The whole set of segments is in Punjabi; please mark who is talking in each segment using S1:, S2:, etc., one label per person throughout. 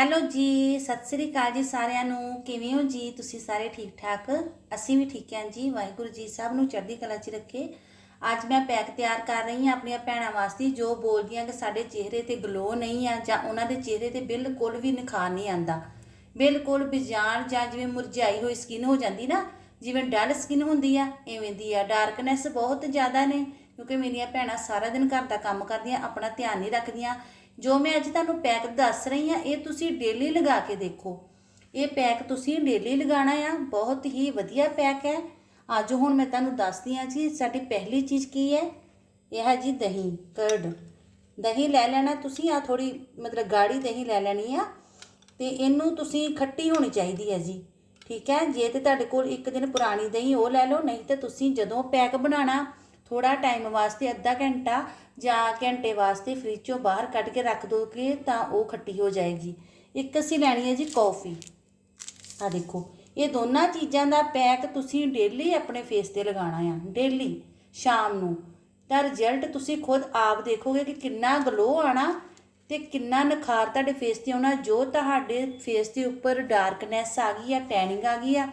S1: ਹੈਲੋ ਜੀ, ਸਤਿ ਸ੍ਰੀ ਅਕਾਲ ਜੀ ਸਾਰਿਆਂ ਨੂੰ। ਕਿਵੇਂ ਹੋ ਜੀ? ਤੁਸੀਂ ਸਾਰੇ ਠੀਕ ਠਾਕ ਅਸੀਂ ਵੀ ਠੀਕ ਹਾਂ ਜੀ, ਵਾਹਿਗੁਰੂ ਜੀ ਸਭ ਨੂੰ ਚੜ੍ਹਦੀ ਕਲਾ 'ਚ ਰੱਖੇ। ਅੱਜ ਮੈਂ ਪੈਕ ਤਿਆਰ ਕਰ ਰਹੀ ਹਾਂ ਆਪਣੀਆਂ ਭੈਣਾਂ ਵਾਸਤੇ, ਜੋ ਬੋਲਦੀਆਂ ਕਿ ਸਾਡੇ ਚਿਹਰੇ ਤੇ ਗਲੋ ਨਹੀਂ ਆ ਜਾਂ ਉਹਨਾਂ ਦੇ ਚਿਹਰੇ ਤੇ ਬਿਲਕੁਲ ਵੀ ਨਿਖਾਰ ਨਹੀਂ ਆਂਦਾ ਬਿਲਕੁਲ ਬਿਜਾਨ ਜਾਂ ਜਿਵੇਂ ਮੁਰਝਾਈ ਹੋਈ ਸਕਿਨ ਹੋ ਜਾਂਦੀ ਨਾ, ਜਿਵੇਂ ਡਲ ਸਕਿਨ ਹੁੰਦੀ ਆ, ਐਵੇਂ ਦੀ ਆ। ਡਾਰਕਨੈਸ ਬਹੁਤ ਜ਼ਿਆਦਾ ਨੇ, ਕਿਉਂਕਿ ਮੇਰੀਆਂ ਭੈਣਾਂ ਸਾਰਾ ਦਿਨ ਘਰ ਦਾ ਕੰਮ ਕਰਦੀਆਂ, ਆਪਣਾ ਧਿਆਨ ਨਹੀਂ ਰੱਖਦੀਆਂ। ਜੋ ਮੈਂ ਅੱਜ ਤੁਹਾਨੂੰ ਪੈਕ ਦੱਸ ਰਹੀ ਆ ਇਹ ਤੁਸੀਂ ਡੇਲੀ ਲਗਾ ਕੇ ਦੇਖੋ। ਇਹ ਪੈਕ ਤੁਸੀਂ ਡੇਲੀ ਲਗਾਉਣਾ ਆ, ਬਹੁਤ ਹੀ ਵਧੀਆ ਪੈਕ ਹੈ। ਅੱਜ ਹੁਣ ਮੈਂ ਤੁਹਾਨੂੰ ਦੱਸਦੀ ਆ ਜੀ, ਸਾਡੀ ਪਹਿਲੀ ਚੀਜ਼ ਕੀ ਹੈ? ਇਹ ਹੈ ਜੀ ਦਹੀਂ ਕਰਡ ਦਹੀਂ ਲੈ ਲੈਣਾ ਤੁਸੀਂ ਆ ਥੋੜੀ ਮਤਲਬ ਗਾੜੀ ਦਹੀਂ ਲੈ ਲੈਣੀ ਆ, ਤੇ ਇਹਨੂੰ ਤੁਸੀਂ ਖੱਟੀ ਹੋਣੀ ਚਾਹੀਦੀ ਹੈ ਜੀ, ਠੀਕ ਹੈ? ਜੇ ਤੇ ਤੁਹਾਡੇ ਕੋਲ ਇੱਕ ਦਿਨ ਪੁਰਾਣੀ ਦਹੀਂ ਉਹ ਲੈ ਲਓ, ਨਹੀਂ ਤੇ ਤੁਸੀਂ ਜਦੋਂ ਪੈਕ ਬਣਾਉਣਾ ਥੋੜਾ ਟਾਈਮ ਵਾਸਤੇ ਅੱਧਾ ਘੰਟਾ ਜਾਂ ਘੰਟੇ ਵਾਸਤੇ ਫ੍ਰਿਜ ਚੋਂ ਬਾਹਰ ਕੱਢ ਕੇ ਰੱਖ ਦੋਗੇ ਤਾਂ ਉਹ ਖੱਟੀ ਹੋ ਜਾਏਗੀ। ਇੱਕ ਅਸੀਂ ਲੈਣੀ ਹੈ ਜੀ ਕੌਫੀ ਆ ਦੇਖੋ, ਇਹ ਦੋਨਾਂ ਚੀਜ਼ਾਂ ਦਾ ਪੈਕ ਤੁਸੀਂ ਡੇਲੀ ਆਪਣੇ ਫੇਸ ਤੇ ਲਗਾਉਣਾ ਆ। ਡੇਲੀ ਸ਼ਾਮ ਨੂੰ। ਤਾਂ ਰਿਜ਼ਲਟ ਤੁਸੀਂ ਖੁਦ ਆਪ ਦੇਖੋਗੇ ਕਿ ਕਿੰਨਾ ਗਲੋ ਆਣਾ ਤੇ ਕਿੰਨਾ ਨਿਖਾਰ ਤੁਹਾਡੇ ਫੇਸ ਤੇ ਆਉਣਾ। ਜੋ ਤੁਹਾਡੇ ਫੇਸ ਦੇ ਉੱਪਰ ਡਾਰਕਨੈਸ ਆ ਗਈ ਆ ਟੈਨਿੰਗ ਆ ਗਈ ਆ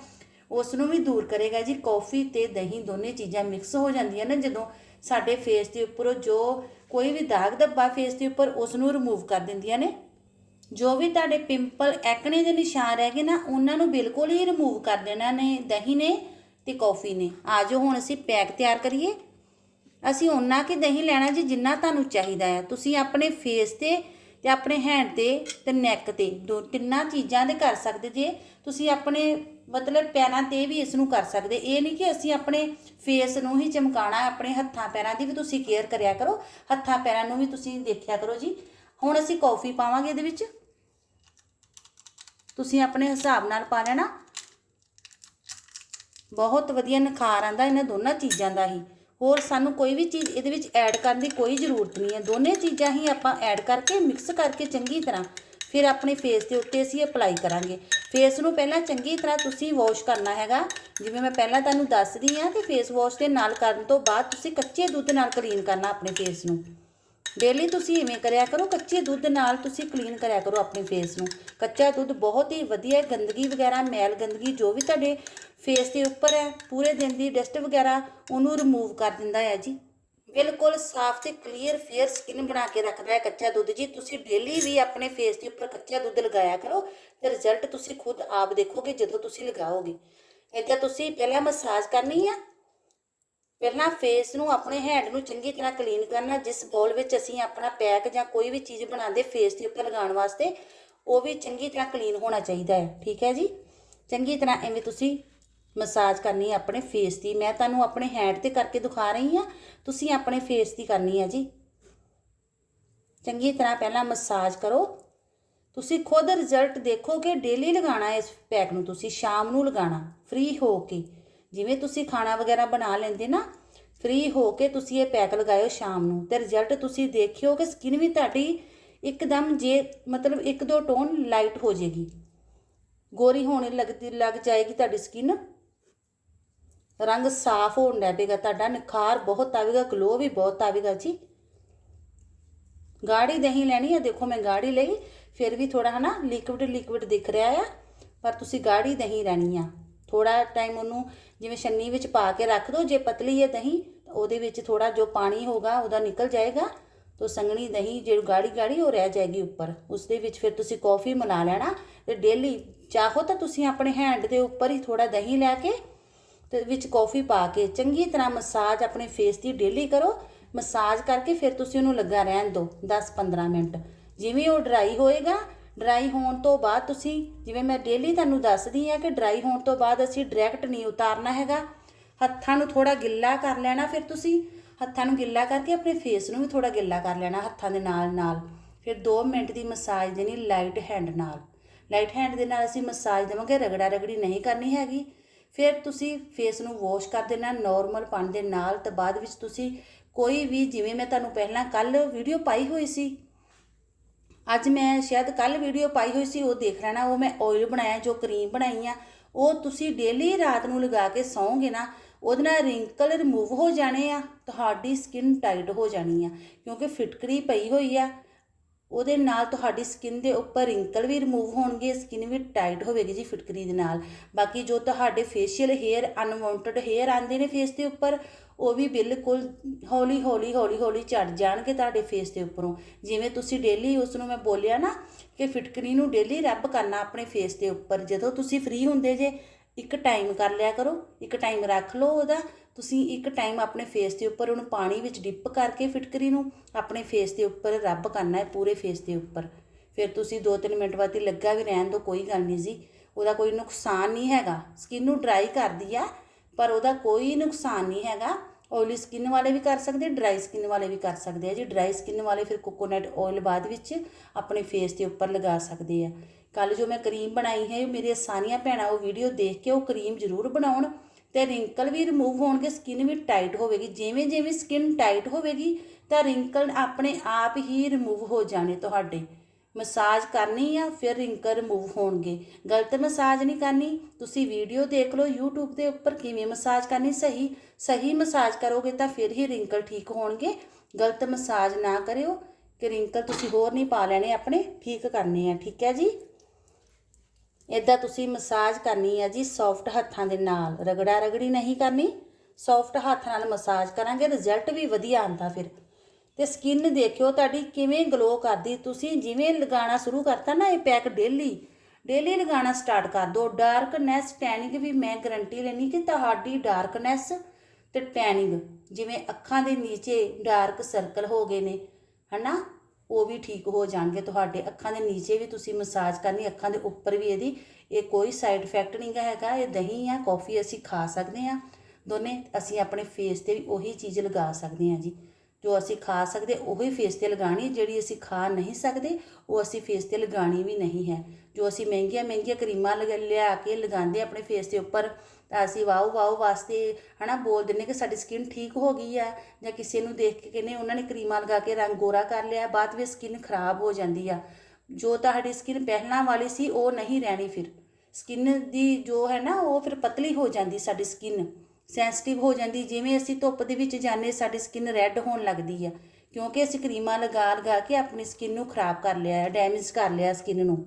S1: ਉਸ ਨੂੰ ਵੀ ਦੂਰ ਕਰੇਗਾ ਜੀ। ਕੌਫੀ ਤੇ ਦਹੀਂ ਦੋਨੇ ਚੀਜ਼ਾਂ ਮਿਕਸ ਹੋ ਜਾਂਦੀਆਂ ਨੇ ਜਦੋਂ ਸਾਡੇ ਫੇਸ ਦੇ ਉੱਪਰ ਜੋ ਕੋਈ ਵੀ ਦਾਗ ਧੱਬਾ ਫੇਸ ਦੇ ਉੱਪਰ ਉਸ ਨੂੰ ਰਿਮੂਵ ਕਰ ਦਿੰਦੀਆਂ ਨੇ। ਜੋ ਵੀ ਤੁਹਾਡੇ ਪਿੰਪਲ ਐਕਨੇ ਦੇ ਨਿਸ਼ਾਨ ਰਹਿ ਗਏ ਨਾ, ਉਹਨਾਂ ਨੂੰ ਬਿਲਕੁਲ ਹੀ ਰਿਮੂਵ ਕਰ ਦੇਣਾ ਨੇ ਦਹੀਂ ਨੇ ਤੇ ਕੌਫੀ ਨੇ। ਆਜੋ ਹੁਣ ਅਸੀਂ ਪੈਕ ਤਿਆਰ ਕਰੀਏ। ਅਸੀਂ ਉਹਨਾਂ ਕਿ ਦਹੀਂ ਲੈਣਾ ਜੀ ਜਿੰਨਾ ਤੁਹਾਨੂੰ ਚਾਹੀਦਾ ਹੈ ਤੁਸੀਂ ਆਪਣੇ ਫੇਸ ਤੇ ਤੇ ਆਪਣੇ ਹੈਂਡ ਤੇ ਤੇ ਨੈਕ ਤੇ ਦੋ ਤਿੰਨਾਂ ਚੀਜ਼ਾਂ ਦੇ ਕਰ ਸਕਦੇ ਜੇ। ਤੁਸੀਂ ਆਪਣੇ ਮਤਲਬ ਪੈਰਾਂ ਤੇ ਵੀ ਇਸ ਨੂੰ ਕਰ ਸਕਦੇ। ਇਹ ਨਹੀਂ ਕਿ ਅਸੀਂ ਆਪਣੇ ਫੇਸ ਨੂੰ ਹੀ ਚਮਕਾਣਾ ਆਪਣੇ ਹੱਥਾਂ ਪੈਰਾਂ ਦੀ ਵੀ ਤੁਸੀਂ ਕੇਅਰ ਕਰਿਆ ਕਰੋ, ਹੱਥਾਂ ਪੈਰਾਂ ਨੂੰ ਵੀ ਤੁਸੀਂ ਦੇਖਿਆ ਕਰੋ ਜੀ। ਹੁਣ ਅਸੀਂ ਕੌਫੀ ਪਾਵਾਂਗੇ ਇਹਦੇ ਵਿੱਚ। ਤੁਸੀਂ ਆਪਣੇ ਹਿਸਾਬ ਨਾਲ ਪਾ ਲੈਣਾ। ਬਹੁਤ ਵਧੀਆ ਨਿਖਾਰ ਆਂਦਾ ਇਹਨਾਂ ਦੋਨਾਂ ਚੀਜ਼ਾਂ ਦਾ ਹੀ। ਹੋਰ ਸਾਨੂੰ ਕੋਈ ਵੀ ਚੀਜ਼ ਇਹਦੇ ਵਿੱਚ ਐਡ ਕਰਨ ਦੀ ਕੋਈ ਜ਼ਰੂਰਤ ਨਹੀਂ ਹੈ। ਦੋਨੇ ਚੀਜ਼ਾਂ ਹੀ ਆਪਾਂ ਐਡ ਕਰਕੇ ਮਿਕਸ ਕਰਕੇ ਚੰਗੀ ਤਰ੍ਹਾਂ ਫਿਰ ਆਪਣੇ ਫੇਸ ਦੇ ਉੱਤੇ ਅਸੀਂ ਅਪਲਾਈ ਕਰਾਂਗੇ। ਫੇਸ ਨੂੰ ਪਹਿਲਾਂ ਚੰਗੀ ਤਰ੍ਹਾਂ ਤੁਸੀਂ ਵਾਸ਼ ਕਰਨਾ ਹੈਗਾ। ਜਿਵੇਂ ਮੈਂ ਪਹਿਲਾਂ ਤੁਹਾਨੂੰ ਦੱਸਦੀ ਆ ਕਿ ਫੇਸ ਵਾਸ਼ ਦੇ ਨਾਲ ਕਰਨ ਤੋਂ ਬਾਅਦ ਤੁਸੀਂ ਕੱਚੇ ਦੁੱਧ ਨਾਲ ਕਲੀਨ ਕਰਨਾ ਆਪਣੇ ਫੇਸ ਨੂੰ। ਡੇਲੀ ਤੁਸੀਂ ਇਵੇਂ ਕਰਿਆ ਕਰੋ, ਕੱਚੇ ਦੁੱਧ ਨਾਲ ਤੁਸੀਂ ਕਲੀਨ ਕਰਿਆ ਕਰੋ ਆਪਣੇ ਫੇਸ ਨੂੰ। ਕੱਚਾ ਦੁੱਧ ਬਹੁਤ ਹੀ ਵਧੀਆ ਗੰਦਗੀ ਵਗੈਰਾ, ਮੈਲ ਗੰਦਗੀ ਜੋ ਵੀ ਤੁਹਾਡੇ ਫੇਸ ਦੇ ਉੱਪਰ ਹੈ, ਪੂਰੇ ਦਿਨ ਦੀ ਡਸਟ ਵਗੈਰਾ ਉਹਨੂੰ ਰਿਮੂਵ ਕਰ ਦਿੰਦਾ ਹੈ ਜੀ। ਬਿਲਕੁਲ ਸਾਫ਼ ਤੇ ਕਲੀਅਰ ਫੇਅਰ ਸਕਿਨ ਬਣਾ ਕੇ ਰੱਖਦਾ ਹੈ ਕੱਚਾ ਦੁੱਧ ਜੀ। ਤੁਸੀਂ ਡੇਲੀ ਵੀ ਆਪਣੇ ਫੇਸ ਦੇ ਉੱਪਰ ਕੱਚਾ ਦੁੱਧ ਲਗਾਇਆ ਕਰੋ ਤੇ ਰਿਜ਼ਲਟ ਤੁਸੀਂ ਖੁਦ ਆਪ ਦੇਖੋਗੇ ਜਦੋਂ ਤੁਸੀਂ ਲਗਾਓਗੇ। ਇੱਦਾਂ ਤੁਸੀਂ ਪਹਿਲਾਂ ਮਸਾਜ ਕਰਨੀ ਆ। ਪਹਿਲਾਂ ਫੇਸ ਨੂੰ ਆਪਣੇ ਹੈਂਡ ਨੂੰ ਚੰਗੀ ਤਰ੍ਹਾਂ ਕਲੀਨ ਕਰਨਾ, ਜਿਸ ਬੋਲ ਵਿੱਚ ਅਸੀਂ ਆਪਣਾ ਪੈਕ ਜਾਂ ਕੋਈ ਵੀ ਚੀਜ਼ ਬਣਾਉਂਦੇ ਫੇਸ ਦੇ ਉੱਪਰ ਲਗਾਉਣ ਵਾਸਤੇ, ਉਹ ਵੀ ਚੰਗੀ ਤਰ੍ਹਾਂ ਕਲੀਨ ਹੋਣਾ ਚਾਹੀਦਾ ਹੈ। ਠੀਕ ਹੈ ਜੀ? ਚੰਗੀ ਤਰ੍ਹਾਂ ਐਵੇਂ ਤੁਸੀਂ ਮਸਾਜ ਕਰਨੀ ਹੈ ਆਪਣੇ ਫੇਸ ਦੀ। ਮੈਂ ਤੁਹਾਨੂੰ ਆਪਣੇ ਹੈਂਡ ਤੇ ਕਰਕੇ ਦਿਖਾ ਰਹੀ ਹਾਂ। ਤੁਸੀਂ ਆਪਣੇ ਫੇਸ ਦੀ ਕਰਨੀ ਹੈ ਜੀ। ਚੰਗੀ ਤਰ੍ਹਾਂ ਪਹਿਲਾਂ ਮਸਾਜ ਕਰੋ। ਤੁਸੀਂ ਖੁਦ ਰਿਜ਼ਲਟ ਦੇਖੋਗੇ ਡੇਲੀ ਲਗਾਉਣਾ ਇਸ ਪੈਕ ਨੂੰ ਤੁਸੀਂ, ਸ਼ਾਮ ਨੂੰ ਲਗਾਉਣਾ। ਫ੍ਰੀ ਹੋ ਕੇ। ਜਿਵੇਂ ਤੁਸੀਂ ਖਾਣਾ ਵਗੈਰਾ ਬਣਾ ਲੈਂਦੇ ਨਾ ਫ੍ਰੀ ਹੋ ਕੇ ਤੁਸੀਂ ਇਹ ਪੈਕ ਲਗਾਇਓ ਸ਼ਾਮ ਨੂੰ। ਤੇ ਰਿਜ਼ਲਟ ਤੁਸੀਂ ਦੇਖਿਓ ਕਿ ਸਕਿਨ ਵੀ ਤੁਹਾਡੀ ਇੱਕਦਮ ਜੇ, ਮਤਲਬ ਇੱਕ ਦੋ ਟੋਨ ਲਾਈਟ ਹੋ ਜਾਏਗੀ। ਗੋਰੀ ਹੋਣੇ ਲੱਗਦੀ ਲੱਗ ਜਾਏਗੀ ਤੁਹਾਡੀ ਸਕਿਨ ਰੰਗ ਸਾਫ਼ ਹੋਣ ਲੱਗ ਤੁਹਾਡਾ ਨਿਖਾਰ ਬਹੁਤ ਆਵੇਗਾ ਗਲੋ ਵੀ ਬਹੁਤ ਆਵੇਗਾ ਜੀ। ਗਾੜੀ ਦਹੀਂ ਲੈਣੀ ਹੈ ਦੇਖੋ ਮੈਂ ਗਾੜੀ ਲਈ, ਫਿਰ ਵੀ ਥੋੜਾ ਹਨਾ ਲਿਕਵਿਡ ਲਿਕਵਿਡ ਦਿਖ ਰਿਹਾ ਆ, ਪਰ ਤੁਸੀਂ ਗਾੜੀ ਦਹੀਂ ਲੈਣੀ ਆ। ਥੋੜਾ ਟਾਈਮ ਉਹਨੂੰ ਜਿਵੇਂ ਛੰਨੀ ਵਿੱਚ ਪਾ ਕੇ ਰੱਖ ਦਿਓ ਜੇ ਪਤਲੀ ਹੈ ਦਹੀਂ ਉਹਦੇ ਵਿੱਚ ਥੋੜਾ ਜੋ ਪਾਣੀ ਹੋਗਾ ਉਹਦਾ ਨਿਕਲ ਜਾਏਗਾ, ਤੋ ਸੰਘਣੀ ਦਹੀਂ ਜਿਹੜੀ ਗਾੜੀ ਗਾੜੀ ਉਹ ਰਹਿ ਜਾਏਗੀ ਉੱਪਰ। ਉਸ ਦੇ ਵਿੱਚ ਫਿਰ ਤੁਸੀਂ ਕੌਫੀ ਮਿਲਾ ਲੈਣਾ, ਤੇ ਡੇਲੀ ਚਾਹੋ ਤਾਂ ਤੁਸੀਂ ਆਪਣੇ ਹੈਂਡ ਦੇ ਉੱਪਰ ਹੀ ਥੋੜਾ ਦਹੀਂ ਲੈ ਕੇ ਤੇ ਵਿੱਚ ਕੌਫੀ ਪਾ ਕੇ ਚੰਗੀ ਤਰ੍ਹਾਂ ਮਸਾਜ ਆਪਣੇ ਫੇਸ ਦੀ ਡੇਲੀ ਕਰੋ। ਮਸਾਜ ਕਰਕੇ ਫਿਰ ਤੁਸੀਂ ਉਹਨੂੰ ਲੱਗਾ ਰਹਿਣ ਦਿਓ 10-15 ਮਿੰਟ। ਜਿਵੇਂ ਉਹ ਡਰਾਈ ਹੋਏਗਾ ਡਰਾਈ ਹੋਣ ਤੋਂ ਬਾਅਦ ਤੁਸੀਂ, ਜਿਵੇਂ ਮੈਂ ਡੇਲੀ ਤੁਹਾਨੂੰ ਦੱਸਦੀ ਹਾਂ ਕਿ ਡਰਾਈ ਹੋਣ ਤੋਂ ਬਾਅਦ ਅਸੀਂ ਡਾਇਰੈਕਟ ਨਹੀਂ ਉਤਾਰਨਾ ਹੈਗਾ। ਹੱਥਾਂ ਨੂੰ ਥੋੜਾ ਗਿੱਲਾ ਕਰ ਲੈਣਾ ਫਿਰ ਤੁਸੀਂ। ਹੱਥਾਂ ਨੂੰ ਗਿੱਲਾ ਕਰਕੇ ਆਪਣੇ ਫੇਸ ਨੂੰ ਵੀ ਥੋੜਾ ਗਿੱਲਾ ਕਰ ਲੈਣਾ ਹੱਥਾਂ ਦੇ ਨਾਲ ਨਾਲ। ਫਿਰ 2 ਮਿੰਟ ਦੀ ਮਸਾਜ ਦੇਣੀ ਲਾਈਟ ਹੈਂਡ ਨਾਲ। ਲਾਈਟ ਹੈਂਡ ਦੇ ਨਾਲ ਅਸੀਂ ਮਸਾਜ ਦੇਵਾਂਗੇ, ਰਗੜਾ ਰਗੜੀ ਨਹੀਂ ਕਰਨੀ ਹੈਗੀ। ਫਿਰ ਤੁਸੀਂ ਫੇਸ ਨੂੰ ਵਾਸ਼ ਕਰ ਦੇਣਾ ਨਾਰਮਲ ਪਾਣੀ ਦੇ ਨਾਲ ਤੇ ਬਾਅਦ ਵਿੱਚ ਤੁਸੀਂ ਕੋਈ ਵੀ, ਜਿਵੇਂ ਮੈਂ ਤੁਹਾਨੂੰ ਪਹਿਲਾਂ ਕੱਲ ਵੀਡੀਓ ਪਾਈ ਹੋਈ ਸੀ, ਅੱਜ ਮੈਂ ਸ਼ਾਇਦ ਕੱਲ ਵੀਡੀਓ ਪਾਈ ਹੋਈ ਸੀ, ਉਹ ਦੇਖ ਲੈਣਾ, ਉਹ ਮੈਂ ਆਇਲ ਬਣਾਇਆ, ਜੋ ਕਰੀਮ ਬਣਾਈ ਆ, ਉਹ ਤੁਸੀਂ ਡੇਲੀ ਰਾਤ ਨੂੰ ਲਗਾ ਕੇ ਸੌਂਗੇ ਨਾ, ਉਹਦੇ ਨਾਲ ਰਿੰਕਲ ਰਿਮੂਵ ਹੋ ਜਾਣੇ ਆ, ਤੁਹਾਡੀ ਸਕਿਨ ਟਾਈਟ ਹੋ ਜਾਣੀ ਆ, ਕਿਉਂਕਿ ਫਿਟਕਰੀ ਪਈ ਹੋਈ ਆ ਉਹਦੇ ਨਾਲ ਤੁਹਾਡੀ ਸਕਿਨ ਦੇ ਉੱਪਰ ਰਿੰਕਲ ਵੀ ਰਿਮੂਵ ਹੋਣਗੇ ਸਕਿਨ ਵੀ ਟਾਈਟ ਹੋਵੇਗੀ ਜੀ ਫਿਟਕਰੀ ਦੇ ਨਾਲ। ਬਾਕੀ ਜੋ ਤੁਹਾਡੇ ਫੇਸ਼ੀਅਲ ਹੇਅਰ ਅਨਵਾਂਟਡ ਹੇਅਰ ਆਉਂਦੇ ਨੇ ਫੇਸ ਦੇ ਉੱਪਰ, ਉਹ ਵੀ ਬਿਲਕੁਲ ਹੌਲੀ ਹੌਲੀ ਹੌਲੀ ਹੌਲੀ ਝੜ ਜਾਣਗੇ ਤੁਹਾਡੇ ਫੇਸ ਦੇ ਉੱਪਰੋਂ। ਜਿਵੇਂ ਤੁਸੀਂ ਡੇਲੀ ਉਸ ਨੂੰ ਮੈਂ ਬੋਲਿਆ ਨਾ ਕਿ ਫਿਟਕਰੀ ਨੂੰ ਡੇਲੀ ਰੱਬ ਕਰਨਾ ਆਪਣੇ ਫੇਸ ਦੇ ਉੱਪਰ। ਜਦੋਂ ਤੁਸੀਂ ਫ੍ਰੀ ਹੁੰਦੇ ਜੇ, ਇੱਕ ਟਾਈਮ ਕਰ ਲਿਆ ਕਰੋ, ਇੱਕ ਟਾਈਮ ਰੱਖ ਲਓ ਉਹਦਾ। ਤੁਸੀਂ ਇੱਕ ਟਾਈਮ ਆਪਣੇ ਫੇਸ ਦੇ ਉੱਪਰ ਉਹਨੂੰ ਪਾਣੀ ਵਿੱਚ ਡਿਪ ਕਰਕੇ ਫਿਟਕਰੀ ਨੂੰ ਆਪਣੇ ਫੇਸ ਦੇ ਉੱਪਰ ਰੱਬ ਕਰਨਾ ਹੈ, ਪੂਰੇ ਫੇਸ ਦੇ ਉੱਪਰ। ਫਿਰ ਤੁਸੀਂ 2-3 ਮਿੰਟ ਬਾਅਦ ਹੀ ਲੱਗਾ ਵੀ ਰਹਿਣ ਦੋ ਕੋਈ ਗੱਲ ਨਹੀਂ ਜੀ। ਉਹਦਾ ਕੋਈ ਨੁਕਸਾਨ ਨਹੀਂ ਹੈਗਾ। ਸਕਿਨ ਨੂੰ ਡਰਾਈ ਕਰਦੀ ਆ, ਪਰ ਉਹਦਾ ਕੋਈ ਨੁਕਸਾਨ ਨਹੀਂ ਹੈਗਾ। ਓਇਲੀ ਸਕਿਨ ਵਾਲੇ ਵੀ ਕਰ ਸਕਦੇ ਡਰਾਈ ਸਕਿਨ ਵਾਲੇ ਵੀ ਕਰ ਸਕਦੇ ਆ। ਜੀ ਡਰਾਈ ਸਕਿਨ ਵਾਲੇ ਫਿਰ ਕੋਕੋਨਟ ਆਇਲ ਬਾਅਦ ਵਿੱਚ ਆਪਣੇ ਫੇਸ ਦੇ ਉੱਪਰ ਲਗਾ ਸਕਦੇ ਆ। ਕੱਲ ਜੋ ਮੈਂ ਕਰੀਮ ਬਣਾਈ ਹੈ ਮੇਰੀਆਂ ਸਾਰੀਆਂ ਭੈਣਾਂ ਉਹ ਵੀਡੀਓ ਦੇਖ ਕੇ ਉਹ ਕਰੀਮ ਜ਼ਰੂਰ ਬਣਾਉਣ। ਤੇ ਰਿੰਕਲ ਵੀ ਰਿਮੂਵ ਹੋਣਗੇ ਸਕਿਨ ਵੀ ਟਾਈਟ ਹੋਵੇਗੀ। ਜਿਵੇਂ ਜਿਵੇਂ ਸਕਿਨ ਟਾਈਟ ਹੋਵੇਗੀ, ਤਾਂ ਰਿੰਕਲ ਆਪਣੇ ਆਪ ਹੀ ਰਿਮੂਵ ਹੋ ਜਾਣੇ ਤੁਹਾਡੇ। ਮਸਾਜ ਕਰਨੀ ਆ, ਫਿਰ ਰਿੰਕਲ ਰਿਮੂਵ ਹੋਣਗੇ। ਗਲਤ ਮਸਾਜ ਨਹੀਂ ਕਰਨੀ। ਤੁਸੀਂ ਵੀਡੀਓ ਦੇਖ ਲਓ, YouTube ਦੇ ਉੱਪਰ ਕਿਵੇਂ ਮਸਾਜ ਕਰਨੀ, ਸਹੀ ਸਹੀ ਮਸਾਜ ਕਰੋਗੇ ਤਾਂ ਫਿਰ ਹੀ ਰਿੰਕਲ ਠੀਕ ਹੋਣਗੇ। ਗਲਤ ਮਸਾਜ ਨਾ ਕਰਿਓ, ਕਿ ਰਿੰਕਲ ਤੁਸੀਂ ਹੋਰ ਨਹੀਂ ਪਾ ਲੈਣੇ, ਆਪਣੇ ਠੀਕ ਕਰਨੇ ਆ, ਠੀਕ ਹੈ ਜੀ? ਇਦਾਂ ਤੁਸੀਂ ਮਸਾਜ ਕਰਨੀ ਹੈ ਜੀ ਸੌਫਟ ਹੱਥਾਂ ਦੇ ਨਾਲ। ਰਗੜਾ ਰਗੜੀ ਨਹੀਂ ਕਰਨੀ ਸੌਫਟ ਹੱਥ ਨਾਲ ਮਸਾਜ ਕਰਾਂਗੇ ਰਿਜ਼ਲਟ ਵੀ ਵਧੀਆ ਆਉਂਦਾ ਫਿਰ। ਤੇ ਸਕਿਨ ਦੇਖਿਓ ਤੁਹਾਡੀ ਕਿਵੇਂ ਗਲੋ ਕਰਦੀ। ਤੁਸੀਂ ਜਿਵੇਂ ਲਗਾਉਣਾ ਸ਼ੁਰੂ ਕਰਤਾ ਨਾ ਇਹ ਪੈਕ ਡੇਲੀ ਡੇਲੀ ਲਗਾਉਣਾ ਸਟਾਰਟ ਕਰ ਦਿਓ। ਡਾਰਕਨੈਸ ਟੈਨਿੰਗ ਵੀ ਮੈਂ ਗਰੰਟੀ ਲੈਣੀ ਕਿ ਤੁਹਾਡੀ ਡਾਰਕਨੈਸ ਤੇ ਟੈਨਿੰਗ ਜਿਵੇਂ ਅੱਖਾਂ ਦੇ ਨੀਚੇ ਡਾਰਕ ਸਰਕਲ ਹੋ ਗਏ ਨੇ, ਹਨਾ? ਉਹ ਵੀ ਠੀਕ ਹੋ ਜਾਣਗੇ, ਤੁਹਾਡੇ ਅੱਖਾਂ ਦੇ ਨੀਚੇ ਵੀ ਤੁਸੀਂ ਮਸਾਜ ਕਰਨੀ, ਅੱਖਾਂ ਦੇ ਉੱਪਰ ਵੀ ਇਹਦੀ, ਇਹ ਕੋਈ ਸਾਈਡ ਇਫੈਕਟ ਨਹੀਂ ਗਾ ਹੈਗਾ, ਇਹ ਦਹੀਂ ਆ ਕਾਫੀ ਅਸੀਂ ਖਾ ਸਕਦੇ ਆ ਦੋਨੇ ਅਸੀਂ ਆਪਣੇ ਫੇਸ ਤੇ ਵੀ ਉਹੀ ਚੀਜ਼ ਲਗਾ ਸਕਦੇ ਆ ਜੀ। ਜੋ ਅਸੀਂ ਖਾ ਸਕਦੇ, ਉਹੀ ਫੇਸ ਤੇ ਲਗਾਣੀ ਜਿਹੜੀ ਅਸੀਂ ਖਾ ਨਹੀਂ ਸਕਦੇ, ਉਹ ਅਸੀਂ ਫੇਸ ਤੇ ਲਗਾਣੀ ਵੀ ਨਹੀਂ ਹੈ। ਜੋ ਅਸੀਂ ਮਹਿੰਗੀਆਂ ਮਹਿੰਗੀਆਂ ਕਰੀਮਾਂ ਲਗਾ, ਲਿਆ ਕੇ ਲਗਾਉਂਦੇ ਆਪਣੇ ਫੇਸ ਦੇ ਉੱਪਰ, ਤਾਂ ਅਸੀਂ ਵਾਓ ਵਾਓ ਵਾਸਤੇ, ਹਨਾ, ਬੋਲ ਦਿੰਦੇ ਕਿ ਸਾਡੀ ਸਕਿਨ ਠੀਕ ਹੋ ਗਈ ਆ ਜਾਂ ਕਿਸੇ ਨੂੰ ਦੇਖ ਕੇ ਕਹਿੰਦੇ ਉਹਨਾਂ ਨੇ ਕਰੀਮਾਂ ਲਗਾ ਕੇ ਰੰਗ ਗੋਰਾ ਕਰ ਲਿਆ, ਬਾਅਦ ਵਿੱਚ ਸਕਿਨ ਖਰਾਬ ਹੋ ਜਾਂਦੀ ਆ। ਜੋ ਤੁਹਾਡੀ ਸਕਿਨ ਪਹਿਲਾਂ ਵਾਲੀ ਸੀ, ਉਹ ਨਹੀਂ ਰਹਿਣੀ ਫਿਰ। ਸਕਿਨ ਦੀ ਜੋ ਹੈ ਨਾ, ਉਹ ਫਿਰ ਪਤਲੀ ਹੋ ਜਾਂਦੀ ਸਾਡੀ ਸਕਿਨ ਸੈਂਸਿਟਿਵ ਹੋ ਜਾਂਦੀ, ਜਿਵੇਂ ਅਸੀਂ ਧੁੱਪ ਦੇ ਵਿੱਚ ਜਾਂਦੇ, ਸਾਡੀ ਸਕਿਨ ਰੈੱਡ ਹੋਣ ਲੱਗਦੀ ਆ। ਕਿਉਂਕਿ ਅਸੀਂ ਕਰੀਮਾਂ ਲਗਾ ਲਗਾ ਕੇ ਆਪਣੀ ਸਕਿਨ ਨੂੰ ਖਰਾਬ ਕਰ ਲਿਆ ਹੈ ਡੈਮੇਜ ਕਰ ਲਿਆ ਸਕਿਨ ਨੂੰ।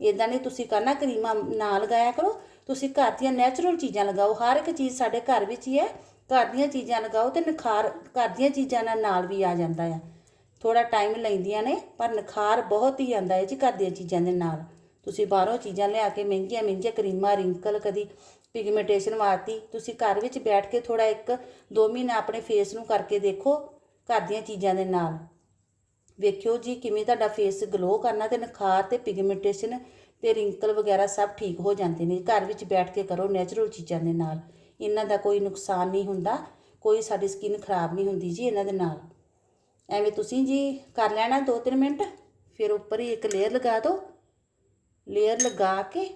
S1: ਇਦਾਂ ਨਹੀਂ ਤੁਸੀਂ ਕਰਨਾ, ਕਰੀਮਾਂ ਨਾ ਲਗਾਇਆ ਕਰੋ। ਤੁਸੀਂ ਘਰ ਦੀਆਂ ਨੈਚੁਰਲ ਚੀਜ਼ਾਂ ਲਗਾਓ। ਹਰ ਇੱਕ ਚੀਜ਼ ਸਾਡੇ ਘਰ ਵਿੱਚ ਹੀ ਹੈ। ਘਰ ਦੀਆਂ ਚੀਜ਼ਾਂ ਲਗਾਓ ਤੇ ਨਿਖਾਰ, ਘਰ ਦੀਆਂ ਚੀਜ਼ਾਂ ਨਾਲ ਨਾਲ ਵੀ ਆ ਜਾਂਦਾ ਆ। ਥੋੜਾ ਟਾਈਮ ਲੈਂਦੀਆਂ ਨੇ, ਪਰ ਨਿਖਾਰ ਬਹੁਤ ਹੀ ਆਉਂਦਾ ਹੈ ਜੀ ਘਰ ਦੀਆਂ ਚੀਜ਼ਾਂ ਦੇ ਨਾਲ। ਤੁਸੀਂ ਬਾਹਰੋਂ ਚੀਜ਼ਾਂ ਲਿਆ ਕੇ ਮਹਿੰਗੀਆਂ ਮਹਿੰਗੀਆਂ ਕਰੀਮਾਂ ਰਿੰਕਲ ਕਦੀ ਪਿਗਮੈਂਟੇਸ਼ਨ ਵਾਤੀ, ਤੁਸੀਂ ਘਰ ਵਿੱਚ ਬੈਠ ਕੇ ਥੋੜਾ ਇੱਕ 2 ਮਹੀਨਾ ਆਪਣੇ ਫੇਸ ਨੂੰ ਕਰਕੇ ਦੇਖੋ ਘਰ ਦੀਆਂ ਚੀਜ਼ਾਂ ਦੇ ਨਾਲ। ਵੇਖਿਓ ਜੀ ਕਿਵੇਂ ਤੁਹਾਡਾ ਫੇਸ ਗਲੋ ਕਰਨਾ ਤੇ ਨਿਖਾਰ ਤੇ ਪਿਗਮੈਂਟੇਸ਼ਨ ਤੇ ਰਿੰਕਲ ਵਗੈਰਾ ਸਭ ਠੀਕ ਹੋ ਜਾਂਦੇ ਨੇ। ਘਰ ਵਿੱਚ ਬੈਠ ਕੇ ਕਰੋ ਨੈਚੁਰਲ ਚੀਜ਼ਾਂ ਦੇ ਨਾਲ। ਇਹਨਾਂ ਦਾ ਕੋਈ ਨੁਕਸਾਨ ਨਹੀਂ ਹੁੰਦਾ, ਕੋਈ ਸਾਡੀ ਸਕਿਨ ਖਰਾਬ ਨਹੀਂ ਹੁੰਦੀ ਜੀ ਇਹਨਾਂ ਦੇ ਨਾਲ। ਐਵੇਂ ਤੁਸੀਂ ਜੀ ਕਰ ਲੈਣਾ 2-3 ਮਿੰਟ, ਫਿਰ ਉੱਪਰ ਹੀ ਇੱਕ ਲੇਅਰ ਲਗਾ ਦਿਓ। ਲੇਅਰ ਲਗਾ ਕੇ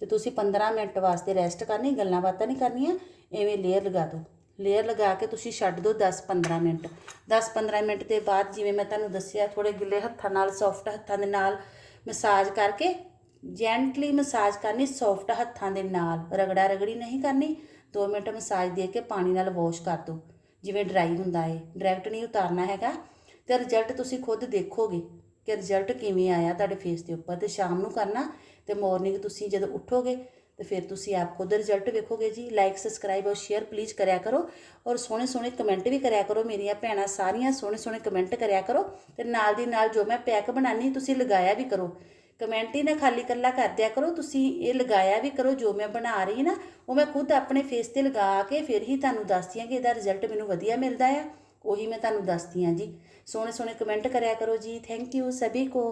S1: ਤੇ ਤੁਸੀਂ 15 ਮਿੰਟ ਵਾਸਤੇ ਰੈਸਟ ਕਰਨੀ, ਗੱਲਾਂ ਬਾਤਾਂ ਨਹੀਂ ਕਰਨੀਆਂ, ਐਵੇਂ ਲੇਅਰ ਲਗਾ ਦਿਓ। ਲੇਅਰ ਲਗਾ ਕੇ ਤੁਸੀਂ ਛੱਡ ਦਿਓ 10-15 ਮਿੰਟ। 10-15 ਮਿੰਟ ਦੇ ਬਾਅਦ ਜਿਵੇਂ ਮੈਂ ਤੁਹਾਨੂੰ ਦੱਸਿਆ ਥੋੜੇ ਗਿੱਲੇ ਹੱਥਾਂ ਨਾਲ ਸੌਫਟ ਹੱਥਾਂ ਦੇ ਨਾਲ ਮਸਾਜ ਕਰਕੇ ਜੈਂਟਲੀ ਮਸਾਜ ਕਰਨੀ ਸੌਫਟ ਹੱਥਾਂ ਦੇ ਨਾਲ। ਰਗੜਾ ਰਗੜੀ ਨਹੀਂ ਕਰਨੀ 2 ਮਿੰਟ ਮਸਾਜ ਦੇ ਕੇ ਪਾਣੀ ਨਾਲ ਵਾਸ਼ ਕਰ ਦਿਓ। ਜਿਵੇਂ ਡਰਾਈ ਹੁੰਦਾ ਏ। ਡਾਇਰੈਕਟ ਨਹੀਂ ਉਤਾਰਨਾ ਹੈਗਾ। ਤੇ ਰਿਜ਼ਲਟ ਤੁਸੀਂ ਖੁਦ ਦੇਖੋਗੇ। ਕਿ ਰਿਜ਼ਲਟ ਕਿਵੇਂ ਆਇਆ ਤੁਹਾਡੇ ਫੇਸ ਦੇ ਉੱਪਰ ਤੇ ਸ਼ਾਮ ਨੂੰ ਕਰਨਾ ਤੇ ਮਾਰਨਿੰਗ ਤੁਸੀਂ ਜਦੋਂ ਉੱਠੋਗੇ ਤੇ ਫਿਰ ਤੁਸੀਂ ਆਪ ਖੁਦ ਰਿਜ਼ਲਟ ਵੇਖੋਗੇ ਜੀ। ਲਾਈਕ ਸਬਸਕ੍ਰਾਈਬ ਔਰ ਸ਼ੇਅਰ ਪਲੀਜ਼ ਕਰਿਆ ਕਰੋ ਔਰ ਸੋਹਣੇ ਸੋਹਣੇ ਕਮੈਂਟ ਵੀ ਕਰਿਆ ਕਰੋ ਮੇਰੀਆਂ ਭੈਣਾਂ ਸਾਰੀਆਂ ਸੋਹਣੇ ਸੋਹਣੇ ਕਮੈਂਟ ਕਰਿਆ ਕਰੋ ਤੇ ਨਾਲ ਦੀ ਨਾਲ ਜੋ ਮੈਂ ਪੈਕ ਬਣਾਨੀ ਤੁਸੀਂ ਲਗਾਇਆ ਵੀ ਕਰੋ। ਕਮੈਂਟ ਹੀ ਨਾ ਖਾਲੀ ਕੱਲਾ ਕਰ ਦਿਆ ਕਰੋ, ਤੁਸੀਂ ਇਹ ਲਗਾਇਆ ਵੀ ਕਰੋ, ਜੋ ਮੈਂ ਬਣਾ ਰਹੀ ਨਾ, ਉਹ ਮੈਂ ਖੁਦ ਆਪਣੇ ਫੇਸ ਤੇ ਲਗਾ ਕੇ ਫਿਰ ਹੀ ਤੁਹਾਨੂੰ ਦੱਸਦੀ ਹਾਂ ਕਿ ਇਹਦਾ ਰਿਜ਼ਲਟ ਮੈਨੂੰ ਵਧੀਆ ਮਿਲਦਾ ਆ। ਉਹੀ ਮੈਂ ਤੁਹਾਨੂੰ ਦੱਸਦੀ ਹਾਂ ਜੀ। ਸੋਹਣੇ ਸੋਹਣੇ ਕਮੈਂਟ ਕਰਿਆ ਕਰੋ ਜੀ। ਥੈਂਕ ਯੂ ਸਭੀ ਕੋ।